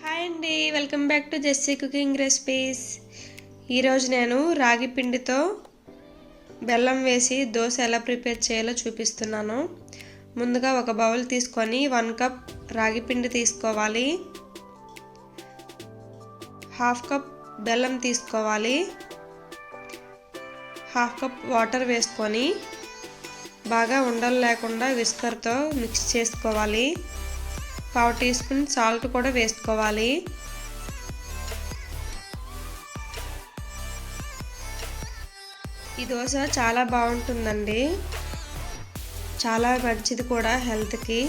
Hi అండి welcome back to Jessie cooking recipes. ఈరోజు నేను రాగి పిండితో బెల్లం వేసి దోశ ఎలా ప్రిపేర్ చేయాలో చూపిస్తున్నాను. ముందుగా ఒక బౌల్ తీసుకొని వన్ కప్ రాగి పిండి తీసుకోవాలి. హాఫ్ కప్ బెల్లం తీసుకోవాలి. హాఫ్ కప్ వాటర్ వేసుకొని బాగా ఉండలు లేకుండా విస్కర్తో మిక్స్ చేసుకోవాలి. పావు టీ స్పూన్ సాల్ట్ కూడా వేసుకోవాలి. ఈ దోశ చాలా బాగుంటుందండి. చాలా మంచిది కూడా హెల్త్కి.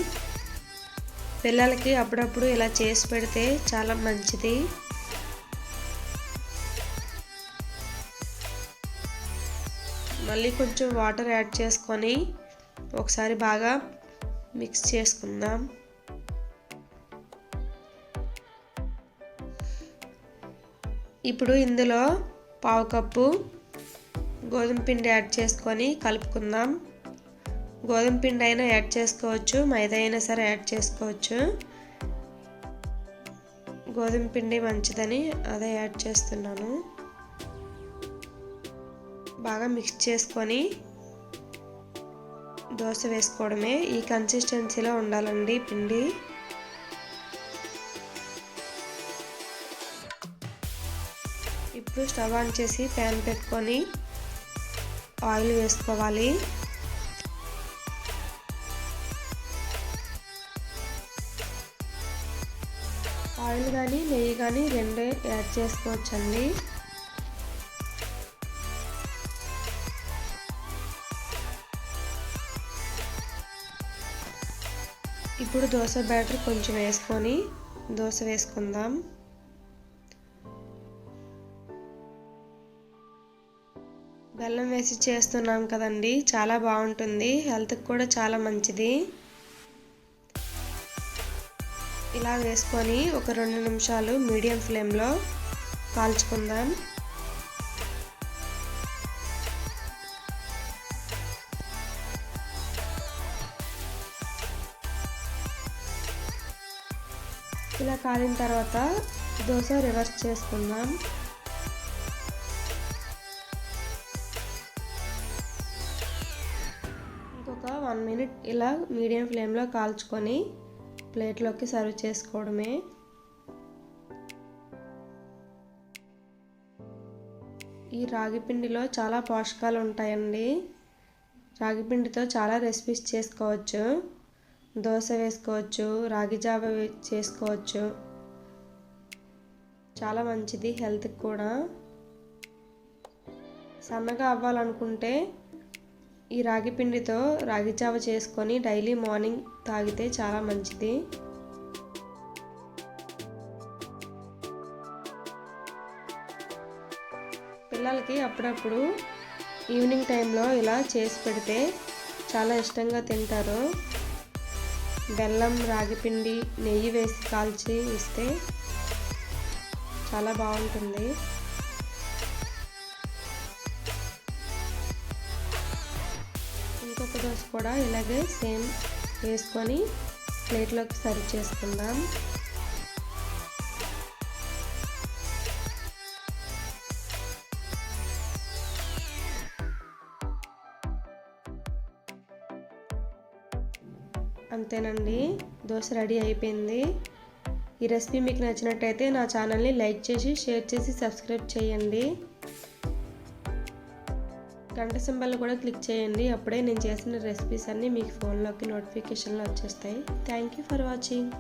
పిల్లలకి అప్పుడప్పుడు ఇలా చేసి పెడితే చాలా మంచిది. మళ్ళీ కొంచెం వాటర్ యాడ్ చేసుకొని ఒకసారి బాగా మిక్స్ చేసుకుందాం. ఇప్పుడు ఇందులో పావు కప్పు గోధుమ పిండి యాడ్ చేసుకొని కలుపుకుందాం. గోధుమ పిండి అయినా యాడ్ చేసుకోవచ్చు మైదా అయినా సరే యాడ్ చేసుకోవచ్చు. గోధుమ పిండి మంచిదని అదే యాడ్ చేస్తున్నాను. బాగా మిక్స్ చేసుకొని దోశ వేసుకోవడమే. ఈ కన్సిస్టెన్సీలో ఉండాలండి పిండి. ఇప్పుడు స్టవ్ ఆన్ చేసి ప్యాన్ పెట్టుకొని ఆయిల్ వేసుకోవాలి. ఆయిల్ కానీ నెయ్యి కానీ రెండే యాడ్ చేసుకోవచ్చండి. ఇప్పుడు దోశ బ్యాటర్ కొంచెం వేసుకొని దోశ వేసుకుందాం. బెల్లం వేసి చేస్తున్నాం కదండి. చాలా బాగుంటుంది. హెల్త్కి కూడా చాలా మంచిది. ఇలా వేసుకొని ఒక రెండు నిమిషాలు మీడియం ఫ్లేమ్లో కాల్చుకుందాం. ఇలా కాలిన తర్వాత దోశ రివర్స్ చేసుకుందాం. ఒక వన్ మినిట్ ఇలా మీడియం ఫ్లేమ్లో కాల్చుకొని ప్లేట్లోకి సర్వ్ చేసుకోవడమే. ఈ రాగి పిండిలో చాలా పోషకాలు ఉంటాయండి. రాగి పిండితో చాలా రెసిపీస్ చేసుకోవచ్చు. దోశ వేసుకోవచ్చు రాగి జావ చేసుకోవచ్చు. చాలా మంచిది హెల్త్కి కూడా. సన్నగా అవ్వాలనుకుంటే ఈ రాగి పిండితో రాగి జావ చేసుకొని డైలీ మార్నింగ్ తాగితే చాలా మంచిది. పిల్లలకి అప్పుడప్పుడు ఈవినింగ్ టైంలో ఇలా చేసి పెడితే చాలా ఇష్టంగా తింటారు. బెల్లం రాగిపిండి నెయ్యి వేసి కాల్చి ఇస్తే చాలా బాగుంటుంది. ఇంకొక కూడా ఇలాగే సేమ్ వేసుకొని ప్లేట్లోకి సర్వ్ చేసుకుందాం. అంతేనండి దోశ రెడీ అయిపోయింది. ఈ రెసిపీ మీకు నచ్చినట్టయితే నా ఛానల్ని లైక్ చేసి షేర్ చేసి సబ్స్క్రైబ్ చేయండి. గంట సింబల్ కూడా క్లిక్ చేయండి. అప్పుడే నేను చేసిన రెసిపీస్ అన్నీ మీకు ఫోన్లోకి నోటిఫికేషన్లో వచ్చేస్తాయి. Thank you for watching